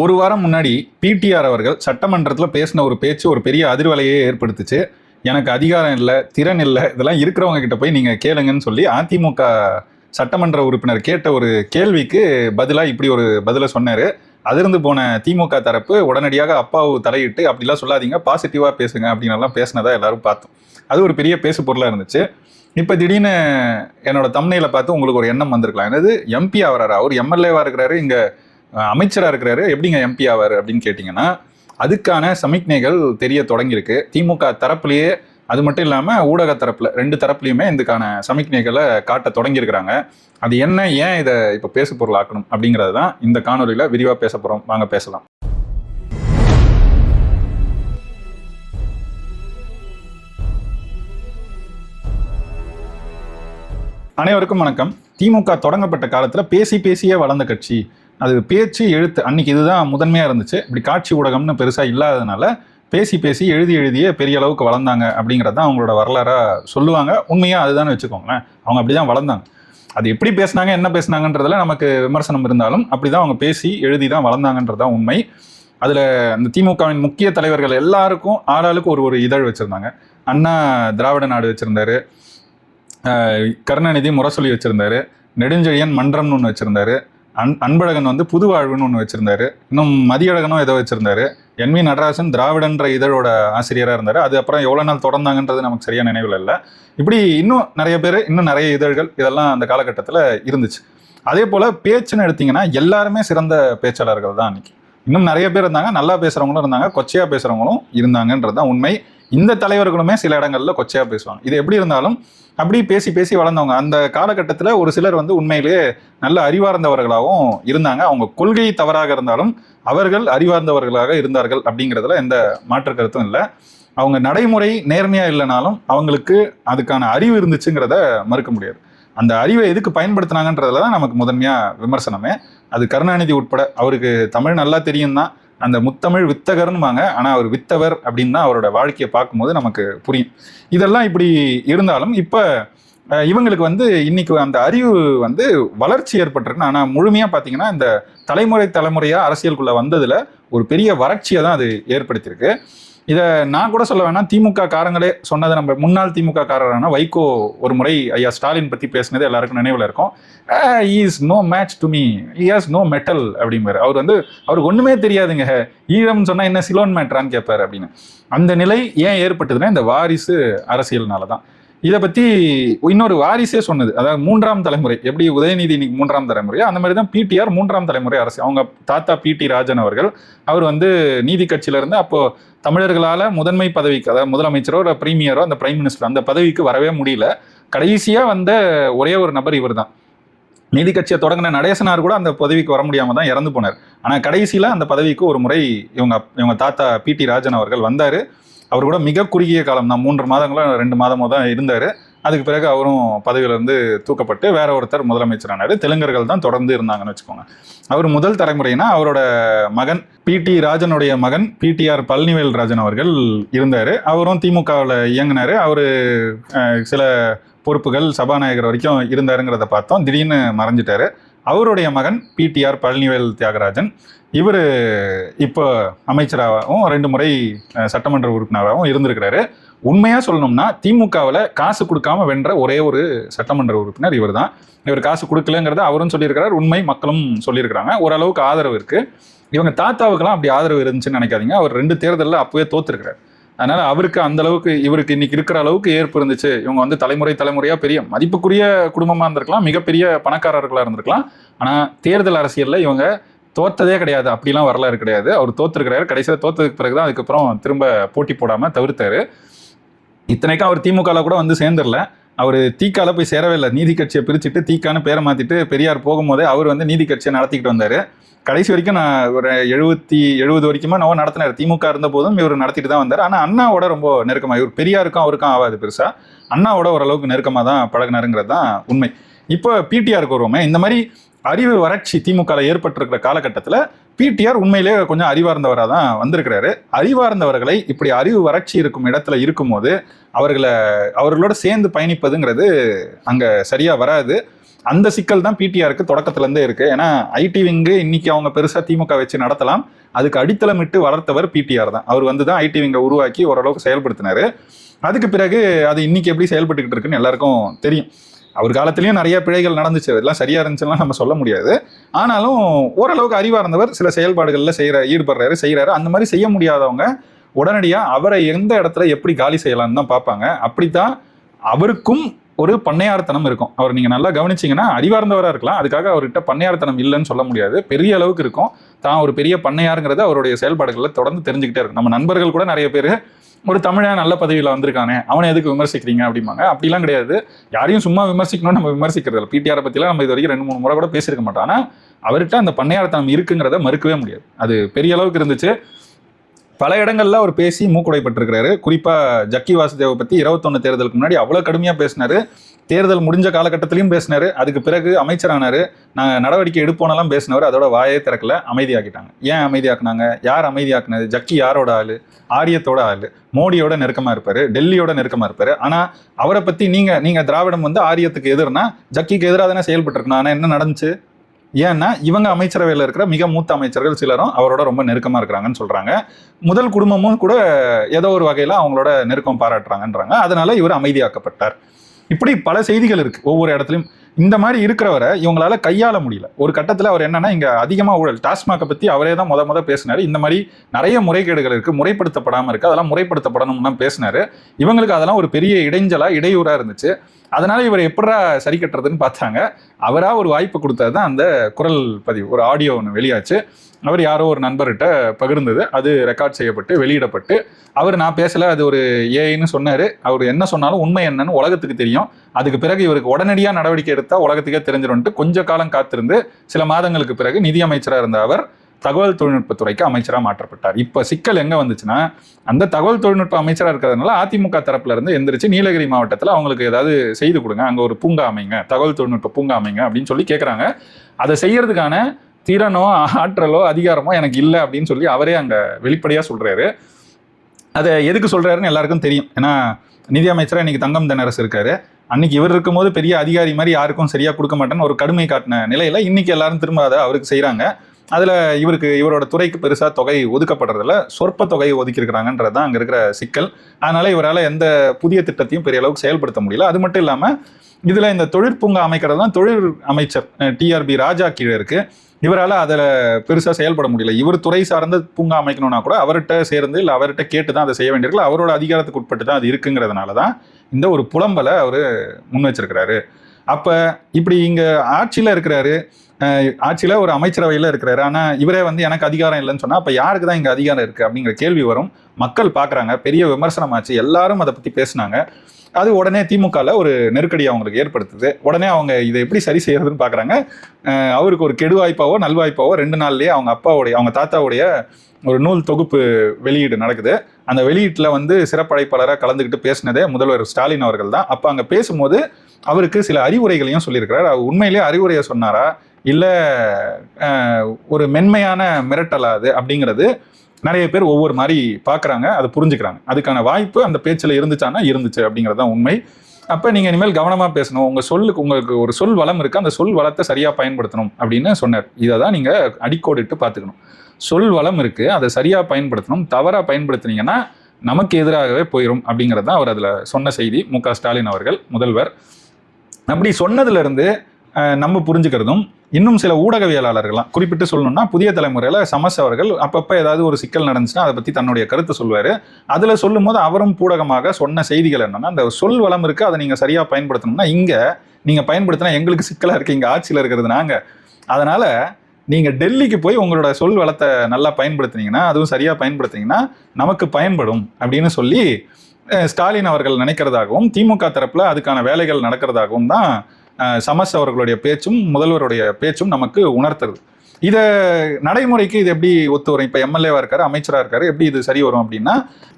ஒரு வாரம் முன்னாடி பிடிஆர் அவர்கள் சட்டமன்றத்தில் பேசின ஒரு பேச்சு ஒரு பெரிய அதிர்வலையே ஏற்படுத்துச்சு. எனக்கு அதிகாரம் இல்லை திறன் இல்லை இதெல்லாம் இருக்கிறவங்க கிட்ட போய் நீங்கள் கேளுங்கன்னு சொல்லி அதிமுக சட்டமன்ற உறுப்பினர் கேட்ட ஒரு கேள்விக்கு பதிலாக இப்படி ஒரு பதிலை சொன்னார். அதிர்ந்து போன திமுக தரப்பு உடனடியாக அப்பாவு தலையிட்டு அப்படிலாம் சொல்லாதீங்க பாசிட்டிவாக பேசுங்க அப்படின்னு பேசினதா எல்லாரும் பார்த்தோம். அது ஒரு பெரிய பேசு பொருளாக இருந்துச்சு. இப்போ திடீர்னு என்னோட தம்னையில் பார்த்து உங்களுக்கு ஒரு எண்ணம் வந்திருக்கலாம். என்னது எம்பி ஆகிறாரா அவர் எம்எல்ஏவாக இருக்கிறாரு இங்கே அமைச்சராக இருக்கிறாரு. எப்படிங்க எம்பி ஆவார் அப்படின்னு கேட்டிங்கன்னா அதுக்கான சமிக்ஞைகள் தெரிய தொடங்கியிருக்கு. திமுக தரப்புலேயே அது மட்டும் இல்லாமல் ஊடக தரப்பில் ரெண்டு தரப்புலையுமே இதுக்கான சமிக்ஞைகளை காட்ட தொடங்கியிருக்கிறாங்க. அது என்ன ஏன் இதை இப்போ பேசு பொருளாக்கணும் அப்படிங்கிறது தான் இந்த காணொலியில் விரிவாக பேச போகிறோம் வாங்க பேசலாம். அனைவருக்கும் வணக்கம். திமுக தொடங்கப்பட்ட காலத்தில் பேசி பேசியே வளர்ந்த கட்சி. அது பேச்சு எழுத்து அன்னைக்கு இதுதான் முதன்மையாக இருந்துச்சு. இப்படி காட்சி ஊடகம்னு பெருசாக இல்லாததுனால பேசி பேசி எழுதி எழுதியே பெரிய அளவுக்கு வளர்ந்தாங்க அப்படிங்கிறது தான் அவங்களோட வரலாறாக சொல்லுவாங்க. உண்மையாக அதுதான் வச்சுக்கோங்களேன். அவங்க அப்படிதான் வளர்ந்தாங்க. அது எப்படி பேசுனாங்க என்ன பேசினாங்கன்றதுல நமக்கு விமர்சனம் இருந்தாலும் அப்படி தான் அவங்க பேசி எழுதி தான் வளர்ந்தாங்கன்றதான் உண்மை. அதில் இந்த திமுகவின் முக்கிய தலைவர்கள் எல்லாருக்கும் ஆளாளுக்கு ஒரு ஒரு இதழ் வச்சுருந்தாங்க. அண்ணா திராவிட நாடு வச்சுருந்தாரு. கருணாநிதி முரசொலி வச்சுருந்தாரு. நெடுஞ்செழியன் மன்றம்னு ஒன்று வச்சுருந்தாரு. அன் அன்பழகன் வந்து புது வாழ்வுன்னு ஒன்று வச்சிருந்தாரு. இன்னும் மதியழகனும் ஏதோ வச்சிருந்தாரு. என் வி நடராஜன் திராவிடன்ற இதழோட ஆசிரியராக இருந்தார். அது அப்புறம் எவ்வளோ நாள் தொடர்ந்தாங்கன்றது நமக்கு சரியாக நினைவில் இல்லை. இப்படி இன்னும் நிறைய பேர் இன்னும் நிறைய இதழ்கள் இதெல்லாம் அந்த காலகட்டத்தில் இருந்துச்சு. அதே போல் பேச்சுன்னு எடுத்தீங்கன்னா எல்லாருமே சிறந்த பேச்சாளர்கள் தான் அன்னைக்கு. இன்னும் நிறைய பேர் இருந்தாங்க நல்லா பேசுகிறவங்களும் இருந்தாங்க கொச்சையாக பேசுகிறவங்களும் இருந்தாங்கன்றது தான் உண்மை. இந்த தலைவர்களுமே சில இடங்களில் கொச்சையாக பேசுவாங்க. இது எப்படி இருந்தாலும் அப்படி பேசி பேசி வளர்ந்தவங்க அந்த காலகட்டத்தில் ஒரு சிலர் வந்து உண்மையிலேயே நல்ல அறிவார்ந்தவர்களாகவும் இருந்தாங்க. அவங்க கொள்கை தவறாக இருந்தாலும் அவர்கள் அறிவார்ந்தவர்களாக இருந்தார்கள் அப்படிங்கிறதுல எந்த மாற்று கருத்தும் இல்லை. அவங்க நடைமுறை நேர்மையாக இல்லைனாலும் அவங்களுக்கு அதுக்கான அறிவு இருந்துச்சுங்கிறத மறுக்க முடியாது. அந்த அறிவை எதுக்கு பயன்படுத்தினாங்கன்றதுல தான் நமக்கு முதன்மையாக விமர்சனமே. அது கருணாநிதி உட்பட அவருக்கு தமிழ் நல்லா தெரியும் தான் அந்த முத்தமிழ் வித்தகர்னுவாங்க ஆனால் அவர் வித்தவர் அப்படின்னு தான் அவரோட வாழ்க்கையை பார்க்கும்போது நமக்கு புரியும். இதெல்லாம் இப்படி இருந்தாலும் இப்போ இவங்களுக்கு வந்து இன்னைக்கு அந்த அறிவு வந்து வளர்ச்சி ஏற்பட்டிருக்கு ஆனால் முழுமையாக பார்த்தீங்கன்னா இந்த தலைமுறை தலைமுறையாக அரசியலுக்குள்ளே வந்ததில் ஒரு பெரிய வறட்சியை தான் அது ஏற்படுத்தியிருக்கு. இதை நான் கூட சொல்ல வேணாம். திமுக காரங்களே சொன்னதை நம்ம முன்னாள் திமுக காரரான வைகோ ஒரு முறை ஐயா ஸ்டாலின் பத்தி பேசினது எல்லாருக்கும் நினைவில் இருக்கும். Is no match to me is no metal அப்படிம்பாரு. அவர் வந்து அவருக்கு ஒண்ணுமே தெரியாதுங்க. ஈழம்னு சொன்னா என்ன சிலோன் மேட்ரான்னு கேட்பாரு அப்படின்னு. அந்த நிலை ஏன் ஏற்பட்டதுன்னா இந்த வாரிசு அரசியல்னால தான் இதை பத்தி இன்னொரு வாரிசே சொன்னது. அதாவது மூன்றாம் தலைமுறை. எப்படி உதயநிதி இன்னைக்கு மூன்றாம் தலைமுறையோ அந்த மாதிரி தான் பிடிஆர் மூன்றாம் தலைமுறை அரசு. அவங்க தாத்தா பிடி ராஜன் அவர்கள் அவர் வந்து நீதி கட்சியில இருந்து அப்போ தமிழர்களால முதன்மை பதவிக்கு அதாவது முதலமைச்சரோ இல்லை பிரீமியரோ அந்த பிரைம் மினிஸ்டர் அந்த பதவிக்கு வரவே முடியல. கடைசியா வந்த ஒரே ஒரு நபர் இவர் தான். நீதி கட்சியை தொடங்கின நடேசனார் கூட அந்த பதவிக்கு வர முடியாம தான் இறந்து போனார். ஆனா கடைசியில அந்த பதவிக்கு ஒரு முறை இவங்க இவங்க தாத்தா பிடி ராஜன் அவர்கள் வந்தாரு. அவர் கூட மிக குறுகிய காலம் தான் மூன்று மாதங்களோ ரெண்டு மாதமோ தான் இருந்தார். அதுக்கு பிறகு அவரும் பதவியிலேருந்து தூக்கப்பட்டு வேற ஒருத்தர் முதலமைச்சரானார். தெலுங்கர்கள் தான் தொடர்ந்து இருந்தாங்கன்னு வச்சுக்கோங்க. அவர் முதல் தலைமுறைனா அவரோட மகன் பிடி ராஜனுடைய மகன் பிடிஆர் பழனிவேல் ராஜன் அவர்கள் இருந்தார். அவரும் திமுகவில் இயங்கினார். அவர் சில பொறுப்புகள் சபாநாயகர் வரைக்கும் இருந்தாருங்கிறத பார்த்தோம். திடீர்னு மறைஞ்சிட்டாரு. அவருடைய மகன் பிடிஆர் பழனிவேல் தியாகராஜன். இவர் இப்போ அமைச்சராகவும் ரெண்டு முறை சட்டமன்ற உறுப்பினராகவும் இருந்திருக்கிறாரு. உண்மையாக சொல்லணும்னா திமுகவில் காசு கொடுக்காம வென்ற ஒரே ஒரு சட்டமன்ற உறுப்பினர் இவர் தான் இவர் காசு கொடுக்கலங்கிறத அவரும் சொல்லியிருக்கிறார் உண்மை மக்களும் சொல்லியிருக்கிறாங்க. ஓரளவுக்கு ஆதரவு இருக்குது இவங்க தாத்தாவுக்கெல்லாம் அப்படி ஆதரவு இருந்துச்சுன்னு நினைக்காதீங்க. அவர் ரெண்டு தேர்தலில் அப்போவே தோத்துருக்கிறார். அதனால அவருக்கு அந்த அளவுக்கு இவருக்கு இன்னைக்கு இருக்கிற அளவுக்கு ஏற்பு இருந்துச்சு. இவங்க வந்து தலைமுறை தலைமுறையா பெரிய மதிப்புக்குரிய குடும்பமா இருந்திருக்கலாம் மிகப்பெரிய பணக்காரர்களா இருந்திருக்கலாம். ஆனா தேர்தல் அரசியல்ல இவங்க தோத்ததே கிடையாது. அப்படிலாம் வரலாறு கிடையாது. அவர் தோத்துருக்கிறாரு. கடைசியில் தோத்ததுக்கு பிறகுதான் அதுக்கப்புறம் திரும்ப போட்டி போடாமல் தவிர்த்தாரு. இத்தனைக்கும் அவர் திமுகவில் கூட வந்து சேர்ந்துடல. அவர் தீக்கால போய் சேரவே இல்லை. நீதி கட்சியை பிரிச்சுட்டு தீக்கான்னு பேரை மாற்றிட்டு பெரியார் போகும்போதே அவர் வந்து நீதி கட்சியை நடத்திக்கிட்டு வந்தார். கடைசி வரைக்கும் நான் ஒரு எழுபத்தி எழுபது வரைக்குமா நான் நடத்தினார். திமுக இருந்த போதும் இவர் நடத்திட்டு தான் வந்தார். ஆனால் அண்ணாவோட ரொம்ப நெருக்கமாக இவர் பெரியாருக்கும் அவருக்கும் ஆகாது பெருசாக அண்ணாவோட ஓரளவுக்கு நெருக்கமாக தான் பழகினாருங்கிறது தான் உண்மை. இப்போ பிடிஆருக்கு வருவோமே இந்த மாதிரி அறிவு வறட்சி திமுகவில் ஏற்பட்டிருக்கிற காலகட்டத்தில் பிடிஆர் உண்மையிலே கொஞ்சம் அறிவார்ந்தவராக தான் வந்திருக்கிறாரு. அறிவார்ந்தவர்களை இப்படி அறிவு வறட்சி இருக்கும் இடத்துல இருக்கும்போது அவர்களை அவர்களோட சேர்ந்து பயணிப்பதுங்கிறது அங்கே சரியாக வராது. அந்த சிக்கல் தான் பிடிஆருக்கு தொடக்கத்துலேருந்தே இருக்குது ஏன்னா ஐடி விங்கு இன்னைக்கு அவங்க பெருசாக திமுக வச்சு நடத்தலாம். அதுக்கு அடித்தளமிட்டு வளர்த்தவர் பிடிஆர் தான். அவர் வந்து தான் ஐடி விங்கை உருவாக்கி ஓரளவுக்கு செயல்படுத்தினாரு. அதுக்கு பிறகு அது இன்னைக்கு எப்படி செயல்பட்டுக்கிட்டு இருக்குன்னு எல்லாருக்கும் தெரியும். அவர் காலத்துலேயும் நிறைய பிழைகள் நடந்துச்சு. அதெல்லாம் சரியா இருந்துச்சுலாம் நம்ம சொல்ல முடியாது. ஆனாலும் ஓரளவுக்கு அறிவார்ந்தவர் சில செயல்பாடுகளில் செய்கிற ஈடுபடுறாரு செய்கிறாரு அந்த மாதிரி செய்ய முடியாதவங்க உடனடியா அவரை எந்த இடத்துல எப்படி காலி செய்யலாம்னு தான் பார்ப்பாங்க. அப்படித்தான் அவருக்கும் ஒரு பண்ணையார்த்தனம் இருக்கும். அவர் நீங்க நல்லா கவனிச்சிங்கன்னா அறிவார்ந்தவராக இருக்கலாம். அதுக்காக அவர்கிட்ட பண்ணையார்த்தனம் இல்லைன்னு சொல்ல முடியாது. பெரிய அளவுக்கு இருக்கும். தான் ஒரு பெரிய பண்ணையாருங்கிறது அவருடைய செயல்பாடுகளில் தொடர்ந்து தெரிஞ்சுக்கிட்டே இருக்கும். நம்ம நண்பர்கள் கூட நிறைய பேர் ஒரு தமிழன் நல்ல பதவியில் வந்திருக்கானே அவனை எதுக்கு விமர்சிக்கிறீங்க அப்படிம்பாங்க. அப்படிலாம் கிடையாது. யாரையும் சும்மா விமர்சிக்கணும்னு நம்ம விமர்சிக்கிறது இல்லை. பிடிஆரை பற்றிலாம் நம்ம இது வரைக்கும் ரெண்டு மூணு முறை கூட பேசியிருக்க மாட்டோம். ஆனால் அவர்கிட்ட அந்த பண்ணையாரத்தனம் இருக்குங்கிறத மறுக்கவே முடியாது. அது பெரிய அளவுக்கு இருந்துச்சு. பல இடங்களில் அவர் பேசி மூக்குடைப்பட்டிருக்கிறாரு. குறிப்பாக ஜக்கி வாசுதேவை பற்றி இருபத்தொன்னு தேர்தலுக்கு முன்னாடி அவ்வளோ கடுமையாக பேசினார். தேர்தல் முடிஞ்ச காலகட்டத்திலையும் பேசினார். அதுக்கு பிறகு அமைச்சரானார். நான் நடவடிக்கை எடுப்போனெல்லாம் பேசினவர். அதோட வாயே திறக்கல. அமைதியாக்கிட்டாங்க. ஏன் அமைதியாக்குனாங்க? யார் அமைதியாக்குனது? ஜக்கி யாரோட ஆளு? ஆரியத்தோட ஆள். மோடியோட நெருக்கமாக இருப்பார். டெல்லியோட நெருக்கமாக இருப்பார். ஆனால் அவரை பற்றி நீங்கள் நீங்கள் திராவிடம் வந்து ஆரியத்துக்கு எதிர்னா ஜக்கிக்கு எதிராக தானே செயல்பட்டுருக்கணும். ஆனால் என்ன நடந்துச்சு? ஏன்னா இவங்க அமைச்சரவையில் இருக்கிற மிக மூத்த அமைச்சர்கள் சிலரும் அவரோட ரொம்ப நெருக்கமாக இருக்கிறாங்கன்னு சொல்கிறாங்க முதல் குடும்பமும் கூட ஏதோ ஒரு வகையில் அவங்களோட நெருக்கம் பாராட்டுறாங்கன்றாங்க. அதனால இவர் அமைதியாக்கப்பட்டார். இப்படி பல செய்திகள் இருக்கு. ஒவ்வொரு இடத்துலையும். இந்த மாதிரி இருக்கிறவரை இவங்களால கையாள முடியல. ஒரு கட்டத்துல அவர் என்னன்னா இங்க அதிகமா ஊழல். டாஸ்மாகை பத்தி அவரே தான் முத முத பேசினாரு. இந்த மாதிரி நிறைய முறைகேடுகள் இருக்கு. முறைப்படுத்தப்படாம இருக்கு. அதெல்லாம் முறைப்படுத்தப்படணும்னு பேசினாரு. இவங்களுக்கு அதெல்லாம் ஒரு பெரிய இடைஞ்சலா இடையூறா இருந்துச்சு. அதனால இவர் எப்படா சரி கட்டுறதுன்னு பார்த்தாங்க. அவரா ஒரு வாய்ப்பு கொடுத்தது தான் அந்த குரல் பதிவு. ஒரு ஆடியோ ஒன்று வெளியாச்சு. அவர் யாரோ ஒரு நண்பர்கிட்ட பகிர்ந்தது. அது ரெக்கார்ட் செய்யப்பட்டு வெளியிடப்பட்டு. அவர் நான் பேசல அது ஒரு ஏஐன்னு சொன்னார். அவர் என்ன சொன்னாலும் உண்மை என்னன்னு உலகத்துக்கு தெரியும். அதுக்கு பிறகு இவருக்கு உடனடியாக நடவடிக்கை எடுத்தால் உலகத்துக்கே தெரிஞ்சிடும்ட்டு கொஞ்ச காலம் காத்திருந்து சில மாதங்களுக்கு பிறகு நிதியமைச்சராக இருந்த அவர் தகவல் தொழில்நுட்பத்துறைக்கு அமைச்சராக மாற்றப்பட்டார். இப்போ சிக்கல் எங்கே வந்துச்சுன்னா அந்த தகவல் தொழில்நுட்ப அமைச்சராக இருக்கிறதுனால அதிமுக தரப்புல இருந்து எந்திரிச்சு நீலகிரி மாவட்டத்தில் அவங்களுக்கு ஏதாவது செய்து கொடுங்க. அங்கே ஒரு பூங்கா அமைங்க தகவல் தொழில்நுட்ப பூங்கா அமைங்க அப்படின்னு சொல்லி கேட்குறாங்க அதை செய்யறதுக்கான திறனோ ஆற்றலோ அதிகாரமோ எனக்கு இல்லை அப்படின்னு சொல்லி அவரே அங்கே வெளிப்படையாக சொல்கிறாரு அதை எதுக்கு சொல்கிறாருன்னு எல்லாருக்கும் தெரியும். ஏன்னா நிதி இன்றைக்கி தங்கம் தென்னரசு இருக்காரு. அன்னைக்கு இவர் இருக்கும்போது பெரிய அதிகாரி மாதிரி யாருக்கும் சரியாக கொடுக்க மாட்டேன்னு ஒரு கடுமை காட்டின நிலையில் இன்றைக்கி எல்லாரும் திரும்ப அதை அவருக்கு செய்கிறாங்க அதில் இவருக்கு இவரோட துறைக்கு பெருசாக தொகை ஒதுக்கப்படுறதில்ல சொற்ப தொகை ஒதுக்கியிருக்கிறாங்கன்றது தான் அங்கே இருக்கிற சிக்கல். அதனால் இவரால் எந்த புதிய திட்டத்தையும் பெரிய அளவுக்கு செயல்படுத்த முடியல. அது மட்டும் இல்லாமல் இதில் இந்த தொழிற்பூங்கா அமைக்கிறது தான் தொழில் அமைச்சர் டிஆர்பி ராஜா கீழே இருக்குது இவரால் அதில் பெருசாக செயல்பட முடியல. இவர் துறை சார்ந்த பூங்கா அமைக்கணும்னா கூட அவர்கிட்ட சேர்ந்து இல்லை அவர்கிட்ட கேட்டு தான் அதை செய்ய வேண்டியிருக்கு. அவரோட அதிகாரத்துக்கு உட்பட்டு தான் அது இருக்குங்கிறதுனால தான் இந்த ஒரு புலம்பலை அவர் முன் வச்சிருக்கிறாரு அப்போ இப்படி இங்கே ஆட்சியில் இருக்கிறாரு. ஆட்சியில் ஒரு அமைச்சரவையில் இருக்கிறாரு. ஆனால் இவரே வந்து எனக்கு அதிகாரம் இல்லைன்னு சொன்னால் அப்போ யாருக்கு தான் இங்கே அதிகாரம் இருக்குது அப்படிங்கிற கேள்வி வரும். மக்கள் பார்க்குறாங்க பெரிய விமர்சனமாச்சு எல்லாரும் அதை பற்றி பேசுனாங்க. அது உடனே திமுகவில் ஒரு நெருக்கடி அவங்களுக்கு ஏற்படுத்துது. உடனே அவங்க இதை எப்படி சரி செய்யறதுன்னு பார்க்குறாங்க அவருக்கு ஒரு கெடுவாய்ப்பாவோ நல்வாய்ப்பாவோ ரெண்டு நாள்லேயே அவங்க அப்பாவுடைய அவங்க தாத்தாவுடைய ஒரு நூல் தொகுப்பு வெளியீடு நடக்குது. அந்த வெளியீட்டில் வந்து சிறப்படைப்பாளராக கலந்துக்கிட்டு பேசினதே முதல்வர் ஸ்டாலின் அவர்கள் தான். அப்போ அங்கே பேசும்போது அவருக்கு சில அறிவுரைகளையும் சொல்லியிருக்கிறார். அவர் உண்மையிலேயே அறிவுரையை சொன்னாரா? இல்லை ஒரு மென்மையான மிரட்டலா அது அப்படிங்கிறது நிறைய பேர் ஒவ்வொரு மாதிரி பார்க்குறாங்க அதை புரிஞ்சுக்கிறாங்க. அதுக்கான வாய்ப்பு அந்த பேச்சில் இருந்துச்சானா இருந்துச்சு அப்படிங்கிறது தான் உண்மை. அப்போ நீங்கள் இனிமேல் கவனமாக பேசணும். உங்கள் சொல்லுக்கு உங்களுக்கு ஒரு சொல் வளம் இருக்குது அந்த சொல் வளத்தை சரியாக பயன்படுத்தணும் அப்படின்னு சொன்னார். இதை தான் நீங்கள் அடிக்கோடிட்டு பார்த்துக்கணும். சொல் வளம் இருக்குது அதை சரியாக பயன்படுத்தணும். தவறாக பயன்படுத்துனீங்கன்னா நமக்கு எதிராகவே போயிடும் அப்படிங்கிறது தான் அவர் அதில் சொன்ன செய்தி. மு ஸ்டாலின் அவர்கள் முதல்வர். அப்படி சொன்னதுலேருந்து நம்ம புரிஞ்சுக்கிறதும் இன்னும் சில ஊடகவியலாளர்கள்லாம் குறிப்பிட்டு சொல்லணும்னா புதிய தலைமுறையில் சமஸ் அவர்கள் அப்பப்போ ஏதாவது ஒரு சிக்கல் நடந்துச்சுன்னா அதை பற்றி தன்னுடைய கருத்தை சொல்வார் அதில் சொல்லும்போது அவரும் பூடகமாக சொன்ன செய்திகள் என்னென்னா அந்த சொல் வளம் இருக்குது அதை நீங்கள் சரியாக பயன்படுத்தணும்னா இங்கே நீங்கள் பயன்படுத்தினா எங்களுக்கு சிக்கலாக இருக்குது இங்கே ஆட்சியில் இருக்கிறது நாங்கள் அதனால் நீங்கள் டெல்லிக்கு போய் உங்களோட சொல் வளத்தை நல்லா பயன்படுத்துனீங்கன்னா அதுவும் சரியாக பயன்படுத்தினீங்கன்னா நமக்கு பயன்படும் அப்படின்னு சொல்லி ஸ்டாலின் அவர்கள் நினைக்கிறதாகவும் திமுக தரப்பில் அதுக்கான வேலைகள் நடக்கிறதாகவும் தான் சமஸ் அவர்களுடைய பேச்சும் முதல்வருடைய பேச்சும் நமக்கு உணர்த்துறது இதை நடைமுறைக்கு இது எப்படி ஒத்து வரும்? இப்போ எம்எல்ஏவாக இருக்காரு அமைச்சராக இருக்காரு எப்படி இது சரி வரும் அப்படின்னா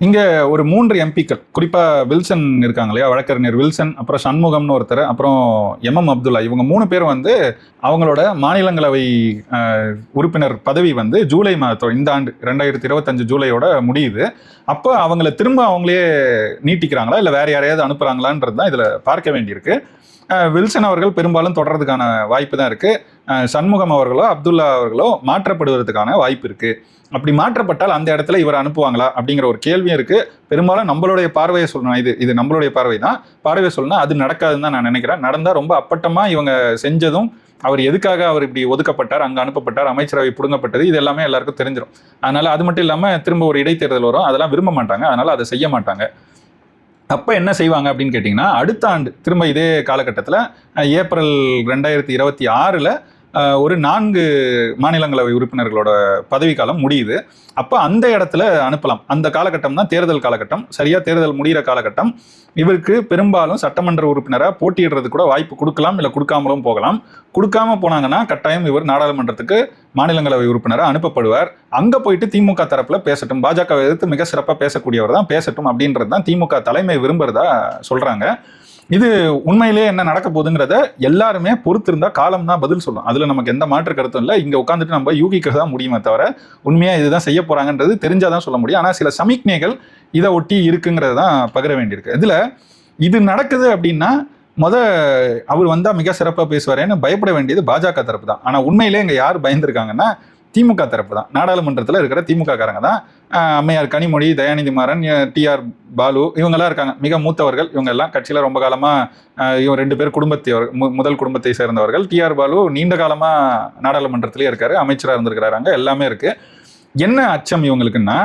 இங்கே ஒரு மூன்று எம்பிக்கள் குறிப்பாக வில்சன் இருக்காங்க இல்லையா வழக்கறிஞர் வில்சன் அப்புறம் சண்முகம்னு ஒருத்தர் அப்புறம் எம் எம் அப்துல்லா இவங்க மூணு பேர் வந்து அவங்களோட மாநிலங்களவை உறுப்பினர் பதவி வந்து ஜூலை மாதத்தோட இந்த ஆண்டு ரெண்டாயிரத்தி இருபத்தஞ்சு ஜூலையோட முடியுது. அப்போ அவங்கள திரும்ப அவங்களே நீட்டிக்கிறாங்களா இல்லை வேற யாரையாவது அனுப்புகிறாங்களான்றது தான் இதில் பார்க்க வேண்டியிருக்கு. வில்சன் அவர்கள் பெரும்பாலும் தொடர்றதுக்கான வாய்ப்பு தான் இருக்கு. சண்முகம் அவர்களோ அப்துல்லா அவர்களோ மாற்றப்படுவதற்கான வாய்ப்பு இருக்கு. அப்படி மாற்றப்பட்டால் அந்த இடத்துல இவர் அனுப்புவாங்களா அப்படிங்கிற ஒரு கேள்வியும் இருக்கு. பெரும்பாலும் நம்மளுடைய பார்வையை சொல்லணும் இது இது நம்மளுடைய பார்வை தான். பார்வையை சொல்லணும் அது நடக்காதுன்னு தான் நான் நினைக்கிறேன். நடந்தா ரொம்ப அப்பட்டமா இவங்க செஞ்சதும் அவர் எதுக்காக அவர் இப்படி ஒதுக்கப்பட்டார் அங்கே அனுப்பப்பட்டார் அமைச்சரவை புடுங்கப்பட்டது இது எல்லாமே எல்லாருக்கும் தெரிஞ்சிடும் அதனால அது மட்டும் இல்லாமல் திரும்ப ஒரு இடைத்தேர்தல் வரும். அதெல்லாம் விரும்ப மாட்டாங்க. அதனால அதை செய்ய மாட்டாங்க. அப்போ என்ன செய்வாங்க அப்படின்னு கேட்டிங்கன்னா அடுத்த ஆண்டு திரும்ப இதே காலகட்டத்தில் ஏப்ரல் ரெண்டாயிரத்தி இருபத்தி ஆறில் ஒரு நான்கு மாநிலங்களவை உறுப்பினர்களோட பதவிக்காலம் முடியுது. அப்போ அந்த இடத்துல அனுப்பலாம். அந்த காலகட்டம் தான் தேர்தல் காலகட்டம். சரியாக தேர்தல் முடிகிற காலகட்டம். இவருக்கு பெரும்பாலும் சட்டமன்ற உறுப்பினராக போட்டியிடுறது கூட வாய்ப்பு கொடுக்கலாம் இல்லை கொடுக்காமலும் போகலாம். கொடுக்காம போனாங்கன்னா கட்டாயம் இவர் நாடாளுமன்றத்துக்கு மாநிலங்களவை உறுப்பினராக அனுப்பப்படுவார். அங்கே போயிட்டு திமுக தரப்பில் பேசட்டும். பாஜக எதிர்த்து மிக சிறப்பாக பேசக்கூடியவர் தான் பேசட்டும் அப்படின்றது தான் திமுக தலைமை விரும்புகிறதா சொல்கிறாங்க இது உண்மையிலேயே என்ன நடக்க போகுதுங்கிறத எல்லாருமே பொறுத்திருந்தா காலம் தான் பதில் சொல்லும். அதுல நமக்கு எந்த மாற்று கருத்தும் இல்லை. இங்க உட்காந்துட்டு நம்ம யூகிக்க தான் முடியுமே தவிர உண்மையா இதுதான் செய்ய போறாங்கன்றது தெரிஞ்சாதான் சொல்ல முடியும். ஆனா சில சமிக்ஞைகள் இதை ஒட்டி இருக்குங்கிறது தான் பகிர வேண்டியிருக்கு. இதுல இது நடக்குது அப்படின்னா முத அவர் வந்தா மிக சிறப்பாக பேசுவாரேன்னு பயப்பட வேண்டியது பாஜக தரப்பு தான். ஆனா உண்மையிலே இங்க யார் பயந்துருக்காங்கன்னா திமுக தரப்பு தான் நாடாளுமன்றத்தில் இருக்கிற திமுக காரங்க தான் அம்மையார் கனிமொழி தயாநிதி மாறன் டிஆர் பாலு இவங்கெல்லாம் இருக்காங்க. மிக மூத்தவர்கள். இவங்க எல்லாம் ரொம்ப காலமாக இவங்க ரெண்டு பேர் குடும்பத்தையவர் முதல் குடும்பத்தை சேர்ந்தவர்கள். டிஆர் பாலு நீண்ட காலமாக நாடாளுமன்றத்திலே இருக்காரு. அமைச்சராக இருந்திருக்கிறாரு எல்லாமே இருக்கு. என்ன அச்சம் இவங்களுக்குன்னா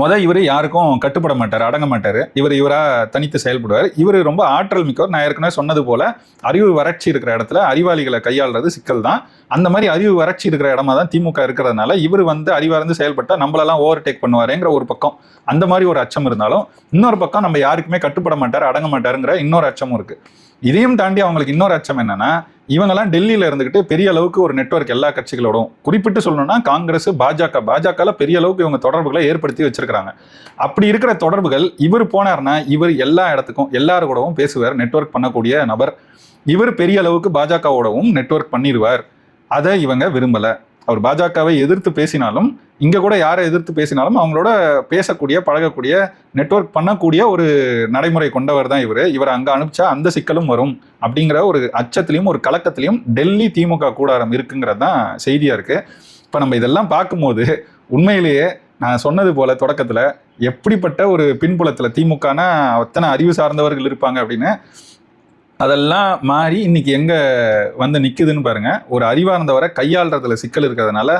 முத இவர் யாருக்கும் கட்டுப்பட மாட்டார் அடங்க மாட்டார். இவர் இவராக தனித்து செயல்படுவார். இவர் ரொம்ப ஆற்றல் மிக்கவர். நான் ஏற்கனவே சொன்னது போல் அறிவு வறட்சி இருக்கிற இடத்துல அறிவாளிகளை கையாளுறது சிக்கல் தான் அந்த மாதிரி அறிவு வறட்சி இருக்கிற இடமா தான் திமுக இருக்கிறதுனால இவர் வந்து அறிவார்ந்து செயல்பட்டா நம்மளெல்லாம் ஓவர் டேக் பண்ணுவாருங்கிற ஒரு பக்கம். அந்த மாதிரி ஒரு அச்சம் இருந்தாலும் இன்னொரு பக்கம் நம்ம யாருக்குமே கட்டுப்பட மாட்டார் அடங்க மாட்டாருங்கிற இன்னொரு அச்சமும் இருக்கு. இதையும் தாண்டி அவங்களுக்கு இன்னொரு அச்சம் என்னன்னா இவங்கெல்லாம் டெல்லியில இருந்துகிட்டு பெரிய அளவுக்கு ஒரு நெட்வொர்க் எல்லா கட்சிகளோடும் குறிப்பிட்டு சொல்லணும்னா காங்கிரஸ் பாஜக பாஜகவில் பெரிய அளவுக்கு இவங்க தொடர்புகளை ஏற்படுத்தி வச்சிருக்காங்க அப்படி இருக்கிற தொடர்புகள் இவர் போனார்னா இவர் எல்லா இடத்துக்கும் எல்லாரு கூடவும் பேசுவார் நெட்வொர்க் பண்ணக்கூடிய நபர். இவர் பெரிய அளவுக்கு பாஜகவோடவும் நெட்வொர்க் பண்ணிடுவார் அதை இவங்க விரும்பலை. அவர் பாஜகவை எதிர்த்து பேசினாலும் இங்கே கூட யாரை எதிர்த்து பேசினாலும் அவங்களோட பேசக்கூடிய பழகக்கூடிய நெட்வொர்க் பண்ணக்கூடிய ஒரு நடைமுறை கொண்டவர் தான் இவர். இவர் அங்கே அனுப்பிச்சா அந்த சிக்கலும் வரும் அப்படிங்கிற ஒரு அச்சத்திலையும் ஒரு கலக்கத்திலையும் டெல்லி திமுக கூடாரம் இருக்குங்கிறது தான் செய்தியாக இருக்குது இப்போ நம்ம இதெல்லாம் பார்க்கும்போது உண்மையிலேயே நான் சொன்னது போல தொடக்கத்தில் எப்படிப்பட்ட ஒரு பின்புலத்தில் திமுகனா அத்தனை அறிவு சார்ந்தவர்கள் இருப்பாங்க அப்படின்னு அதெல்லாம் மாறி இன்னைக்கு எங்க வந்து நிக்குதுன்னு பாருங்க. ஒரு அறிவார்ந்தவரை கையாளுறதுல சிக்கல் இருக்கிறதுனால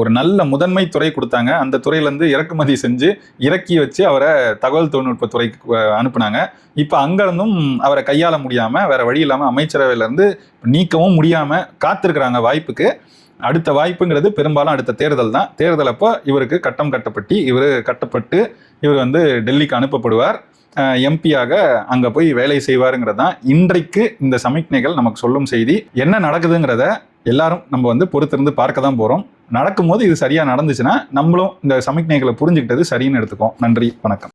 ஒரு நல்ல முதன்மை துறை கொடுத்தாங்க. அந்த துறையிலேருந்து இறக்குமதி செஞ்சு இறக்கி வச்சு அவரை தகவல் தொழில்நுட்ப துறைக்கு அனுப்புனாங்க. இப்போ அங்கேருந்தும் அவரை கையாள முடியாமல் வேற வழி இல்லாமல் அமைச்சரவையிலேருந்து நீக்கவும் முடியாமல் காத்திருக்கிறாங்க வாய்ப்புக்கு. அடுத்த வாய்ப்புங்கிறது பெரும்பாலும் அடுத்த தேர்தல் தான். தேர்தல் அப்போ இவருக்கு கட்டம் கட்டப்பட்டு இவர் கட்டப்பட்டு இவர் வந்து டெல்லிக்கு அனுப்பப்படுவார். எம்பியாக அங்கே போய் வேலை செய்வாருங்கிறது தான் இன்றைக்கு இந்த சமிக்ஞைகள் நமக்கு சொல்லும் செய்தி. என்ன நடக்குதுங்கிறத எல்லாரும் நம்ம வந்து பொறுத்திருந்து பார்க்க தான் போகிறோம் நடக்கும்போது இது சரியாக நடந்துச்சுன்னா நம்மளும் இந்த சமிக்ஞைகளை புரிஞ்சுக்கிட்டது சரின்னு எடுத்துக்கோம் நன்றி வணக்கம்.